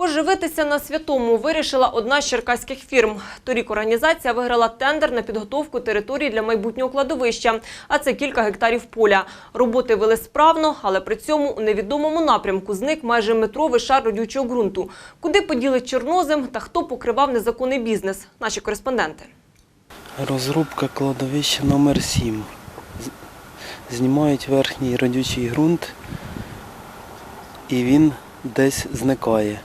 Поживитися на святому вирішила одна з черкаських фірм. Торік організація виграла тендер на підготовку території для майбутнього кладовища, а це кілька гектарів поля. Роботи вели справно, але при цьому у невідомому напрямку зник майже метровий шар родючого ґрунту. Куди поділи чорнозем та хто покривав незаконний бізнес? Наші кореспонденти. Розрубка кладовища номер 7 Знімають верхній родючий ґрунт і він десь зникає.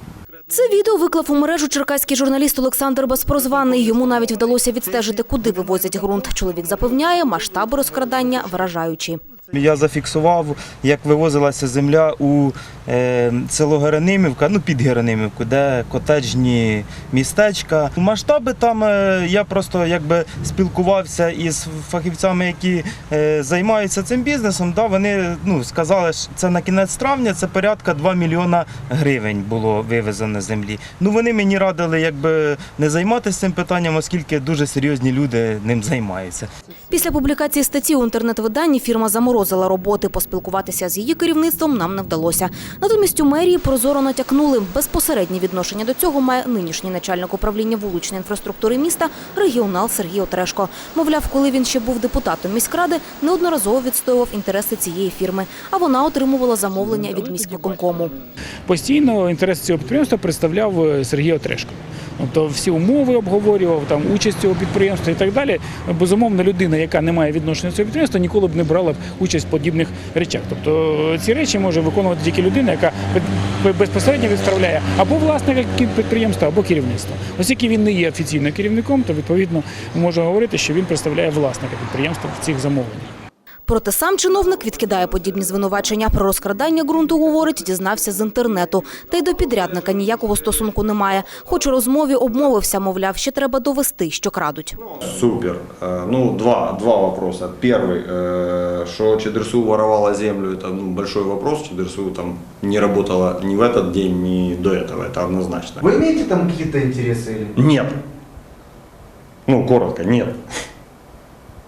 Це відео виклав у мережу черкаський журналіст Олександр Баспрозваний. Йому навіть вдалося відстежити, куди вивозять ґрунт. Чоловік запевняє, масштаби розкрадання вражаючі. Я зафіксував, як вивозилася земля у е, село Геронимівка, ну під Геронимівку, де котеджні містечка. Масштаби там е, я просто якби спілкувався із фахівцями, які е, займаються цим бізнесом. Да, вони ну, сказали, що це на кінець травня, це порядка 2 мільйона гривень було вивезено землі. Ну вони мені радили якби не займатися цим питанням, оскільки дуже серйозні люди ним займаються. Після публікації статті у інтернет-виданні фірма заморозила роботи. Поспілкуватися з її керівництвом нам не вдалося. Натомість у мерії прозоро натякнули. Безпосереднє відношення до цього має нинішній начальник управління вуличної інфраструктури міста регіонал Сергій Отрешко. Мовляв, коли він ще був депутатом міськради, неодноразово відстоював інтереси цієї фірми, а вона отримувала замовлення від міськвиконкому. Постійно інтерес цього підприємства представляв е, Сергій Отрешко. Тобто всі умови обговорював, там участь цього підприємства і так далі. Безумовно, людина, яка не має відношення до цього підприємства, ніколи б не брала б участь в подібних речах. Тобто е, ці речі може виконувати тільки людина, яка безпосередньо відправляє або власника підприємства, або керівництва. Оскільки він не є офіційно керівником, то відповідно можна говорити, що він представляє власника підприємства в цих замовленнях. Проте сам чиновник відкидає подібні звинувачення. Про розкрадання ґрунту, говорить, дізнався з інтернету. Та й до підрядника ніякого стосунку немає. Хоч у розмові обмовився, мовляв, ще треба довести, що крадуть. Супер. Э, Ну, два, два вопроса. Первый, э, что Чедерсу воровала землю, это ну, большой вопрос. Чедерсу там не работала ни в этот день, ни до этого, это однозначно. Вы имеете там какие-то интересы или Нет. Ну, коротко, нет.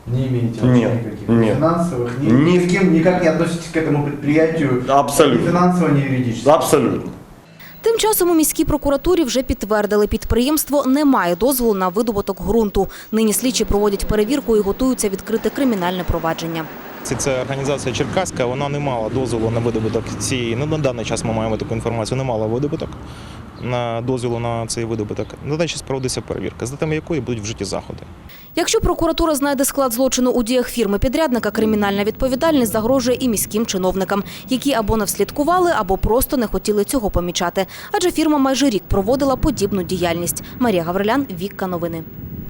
не имеете вообще Нет, никаких? нет. Финансовых, ни, Ни- ни с кем никак не относитесь к этому предприятию? Абсолютно. Ни финансово, ни юридически? Абсолютно. Тим часом у міській прокуратурі вже підтвердили, підприємство не має дозволу на видобуток ґрунту. Нині слідчі проводять перевірку і готуються відкрити кримінальне провадження. Це організація Черкаська, вона не мала дозволу на видобуток цієї. Ну, на даний час ми маємо таку інформацію, не мала видобуток на дозволу на цей видобуток. На даний час проводиться перевірка, за датами якої будуть вжиті заходи. Якщо прокуратура знайде склад злочину у діях фірми підрядника, кримінальна відповідальність загрожує і міським чиновникам, які або не вслідкували, або просто не хотіли цього помічати. Адже фірма майже рік проводила подібну діяльність. Марія Гаврилян, Вікка Новини.